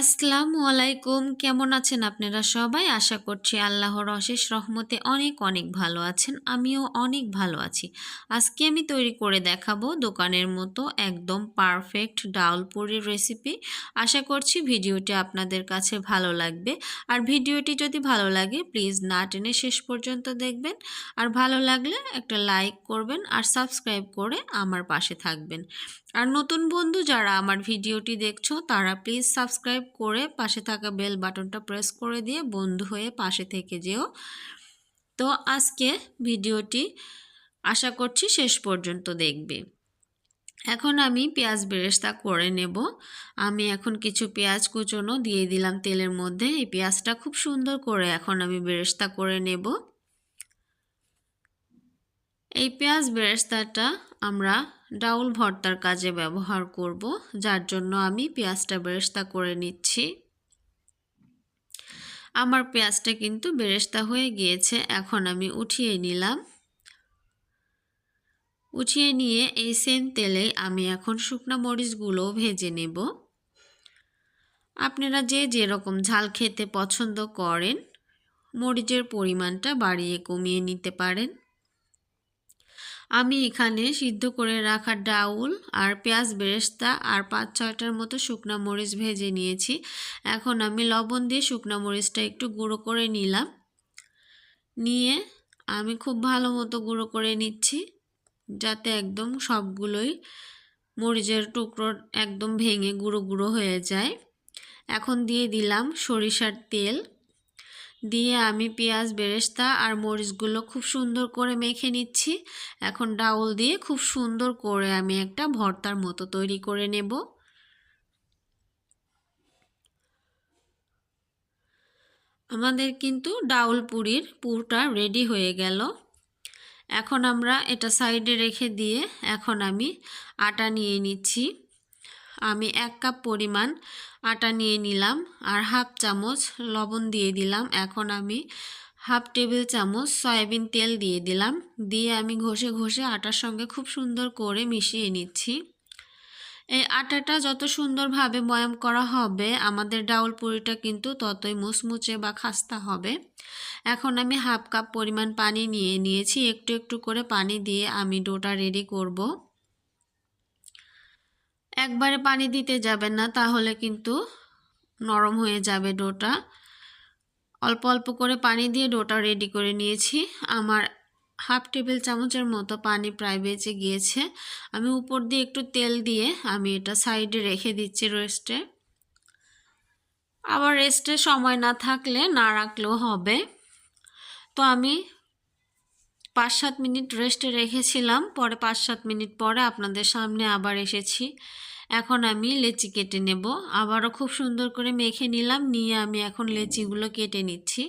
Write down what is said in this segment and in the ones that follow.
আসসালামু আলাইকুম। কেমন আছেন আপনারা সবাই? আশা করছি আল্লাহর অশেষ রহমতে অনেক অনেক ভালো আছেন। আমিও অনেক ভালো আছি। আজকে আমি তৈরি করে দেখাবো দোকানের মতো একদম পারফেক্ট ডাউল পুরির রেসিপি আশা করছি ভিডিওটি আপনাদের কাছে ভালো লাগবে। আর ভিডিওটি যদি ভালো লাগে প্লিজ না টেনে শেষ পর্যন্ত দেখবেন। আর ভালো লাগলে একটা লাইক করবেন আর সাবস্ক্রাইব করে আমার পাশে থাকবেন। আর নতুন বন্ধু যারা আমার ভিডিওটি দেখছ, তারা প্লিজ সাবস্ক্রাইব করে পাশে থাকা বেল বাটনটা প্রেস করে দিয়ে বন্ধু হয়ে পাশে থেকে যেও। তো আজকে ভিডিওটি আশা করছি শেষ পর্যন্ত দেখবে। এখন আমি পেঁয়াজ বেরেস্তা করে নেব। আমি এখন কিছু পেঁয়াজ কুচনো দিয়ে দিলাম তেলের মধ্যে। এই পেঁয়াজটা খুব সুন্দর করে এখন আমি বেরেস্তা করে নেব। এই পেঁয়াজ বেরেস্তাটা আমরা ডাউল ভর্তার কাজে ব্যবহার করব, যার জন্য আমি পেঁয়াজটা বেরেস্তা করে নিচ্ছি। আমার পেঁয়াজটা কিন্তু বেরেস্তা হয়ে গিয়েছে, এখন আমি উঠিয়ে নিলাম। উঠিয়ে নিয়ে এই সেম তেলে আমি এখন শুকনো মরিচগুলো ভেজে নেব। আপনারা যে যেরকম ঝাল খেতে পছন্দ করেন, মরিচের পরিমাণটা বাড়িয়ে কমিয়ে নিতে পারেন। আমি এখানে সিদ্ধ করে রাখা ডাউল আর পেঁয়াজ বেরেস্তা আর পাঁচ ছয়টার মতো শুকনো মরিচ ভেজে নিয়েছি। এখন আমি লবণ দিয়ে শুকনো মরিচটা একটু গুঁড়ো করে নিলাম। নিয়ে আমি খুব ভালো মতো গুঁড়ো করে নিচ্ছি যাতে একদম সবগুলোই মরিচের টুকরো একদম ভেঙে গুঁড়ো গুঁড়ো হয়ে যায়। এখন দিয়ে দিলাম সরিষার তেল। দিয়ে আমি পেঁয়াজ, বেরেস্তা আর মরিচগুলো খুব সুন্দর করে মেখে নিচ্ছি। এখন ডাউল দিয়ে খুব সুন্দর করে আমি একটা ভর্তার মতো তৈরি করে নেব। আমাদের কিন্তু ডাউল পুরির পুরটা রেডি হয়ে গেল। এখন আমরা এটা সাইডে রেখে দিয়ে এখন আমি আটা নিয়ে নিচ্ছি। আমি এক কাপ পরিমাণ আটা নিয়ে নিলাম আর হাফ চামচ লবণ দিয়ে দিলাম। এখন আমি হাফ টেবিল চামচ সয়াবিন তেল দিয়ে দিলাম। দিয়ে আমি ঘষে ঘষে আটার সঙ্গে খুব সুন্দর করে মিশিয়ে নিচ্ছি। এই আটাটা যত সুন্দরভাবে ময়াম করা হবে, আমাদের ডাউল পুরিটা কিন্তু ততই মুচমুচে বা খাস্তা হবে। এখন আমি হাফ কাপ পরিমাণ পানি নিয়ে নিয়েছি। একটু একটু করে পানি দিয়ে আমি ডোটা রেডি করব। একবারে পানি দিতে যাবেন না, তাহলে কিন্তু নরম হয়ে যাবে ডোটা। অল্প অল্প করে পানি দিয়ে ডোটা রেডি করে নিয়েছি। আমার হাফ টেবিল চামচের মতো পানি প্রায় বেঁচে গিয়েছে। আমি উপর দিয়ে একটু তেল দিয়ে আমি এটা সাইডে রেখে দিচ্ছি রেস্টে আবার রেস্টে সময় না থাকলে না রাখলেও হবে। তো আমি পাঁচ সাত মিনিট রেস্টে রেখেছিলাম, পরে পাঁচ সাত মিনিট পরে আপনাদের সামনে আবার এসেছি। এখন আমি লেচি কেটে নেব। আবারও খুব সুন্দর করে মেখে নিলাম, নিয়ে আমি এখন লেচিগুলো কেটে নিচ্ছি।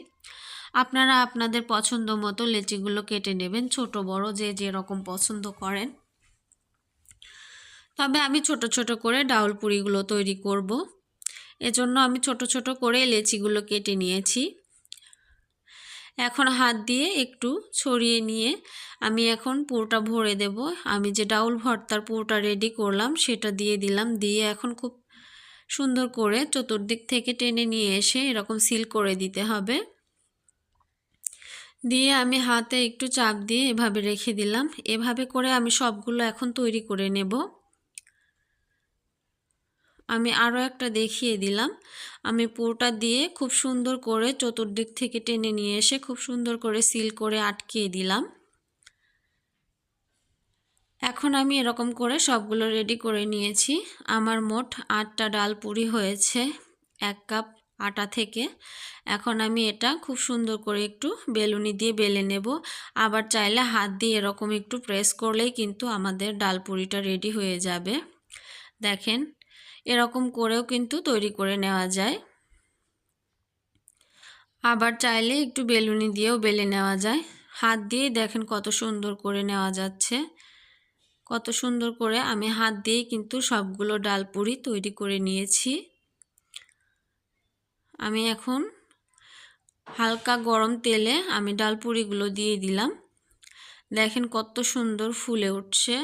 আপনারা আপনাদের পছন্দ মতো লেচিগুলো কেটে নেবেন, ছোট, বড়, যে যেরকম পছন্দ করেন। তবে আমি ছোট ছোট করে ডাউল পুরিগুলো তৈরি করব। এজন্য আমি ছোট ছোট করে লেচিগুলো কেটে নিয়েছি। এখন হাত দিয়ে একটু ছড়িয়ে নিয়ে আমি এখন পুরোটা ভরে দেব। আমি যে ডাউল ভর্তার পুরোটা রেডি করলাম সেটা দিয়ে দিলাম। দিয়ে এখন খুব সুন্দর করে চতুর্দিক থেকে টেনে নিয়ে এসে এরকম সিল করে দিতে হবে। দিয়ে আমি হাতে একটু চাপ দিয়ে এভাবে রেখে দিলাম। এভাবে করে আমি সবগুলো এখন তৈরি করে নেব। আমি আরও একটা দেখিয়ে দিলাম। আমি পুরোটা দিয়ে খুব সুন্দর করে চতুর্দিক থেকে টেনে নিয়ে এসে খুব সুন্দর করে সিল করে আটকিয়ে দিলাম। এখন আমি এরকম করে সবগুলো রেডি করে নিয়েছি। আমার মোট আটটা ডাল পুরি হয়েছে, এক কাপ আটা থেকে। এখন আমি এটা খুব সুন্দর করে একটু বেলুনি দিয়ে বেলে নেব। আবার চাইলে হাত দিয়ে এরকম একটু প্রেস করলেই কিন্তু আমাদের ডাল পুরিটা রেডি হয়ে যাবে। দেখেন এরকম করেও কিন্তু তৈরি করে নেওয়া যায়। আবার চাইলে একটু বেলুনি দিয়েও বেলে নেওয়া যায়। হাত দিয়ে দেখেন কত সুন্দর করে নেওয়া যাচ্ছে। কত সুন্দর করে আমি হাত দিয়েই কিন্তু সবগুলো ডাল পুরি তৈরি করে নিয়েছি। আমি এখন হালকা গরম তেলে আমি ডাল পুরিগুলো দিয়ে দিলাম। দেখেন কত সুন্দর ফুলে উঠছে।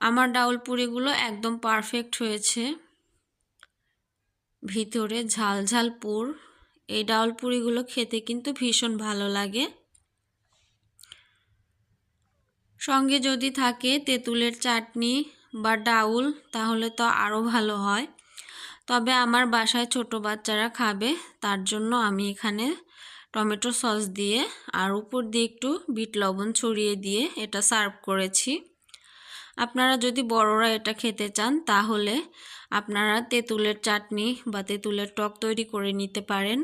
আমার ডাউল পুরিগুলো একদম পারফেক্ট হয়েছে। ভিতরে ঝাল ঝাল পুর। এই ডাউল পুরিগুলো খেতে কিন্তু ভীষণ ভালো লাগে। সঙ্গে যদি থাকে তেঁতুলের চাটনি বা ডাউল, তাহলে তো আরও ভালো হয়। তবে আমার বাসায় ছোট বাচ্চারা খাবে, তার জন্য আমি এখানে টমেটো সস দিয়ে আর উপর দিয়ে একটু বিট লবণ ছড়িয়ে দিয়ে এটা সার্ভ করেছি। আপনারা যদি বড়রা এটা খেতে চান, তাহলে আপনারা তেঁতুলের চাটনি বা তেঁতুলের টক তৈরি করে নিতে পারেন।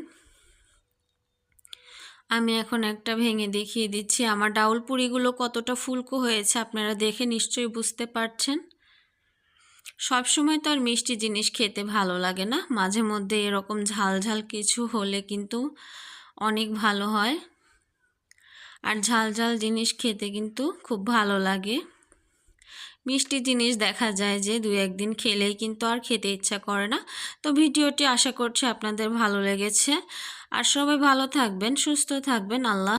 আমি এখন একটা ভেঙে দেখিয়ে দিচ্ছি। আমার ডাউল পুরিগুলো কতটা ফুলকো হয়েছে আপনারা দেখে নিশ্চয়ই বুঝতে পারছেন। সব সময় তো আর মিষ্টি জিনিস খেতে ভালো লাগে না। মাঝে মধ্যে এরকম ঝাল ঝাল কিছু হলে কিন্তু অনেক ভালো হয়। আর ঝাল ঝাল জিনিস খেতে কিন্তু খুব ভালো লাগে। মিষ্টি জিনিস দেখা যায় যে দু একদিন খেলেই কিন্তু আর খেতে ইচ্ছা করে না। তো ভিডিওটি আশা করছি আপনাদের ভালো লেগেছে। আর সবাই ভালো থাকবেন, সুস্থ থাকবেন। আল্লাহ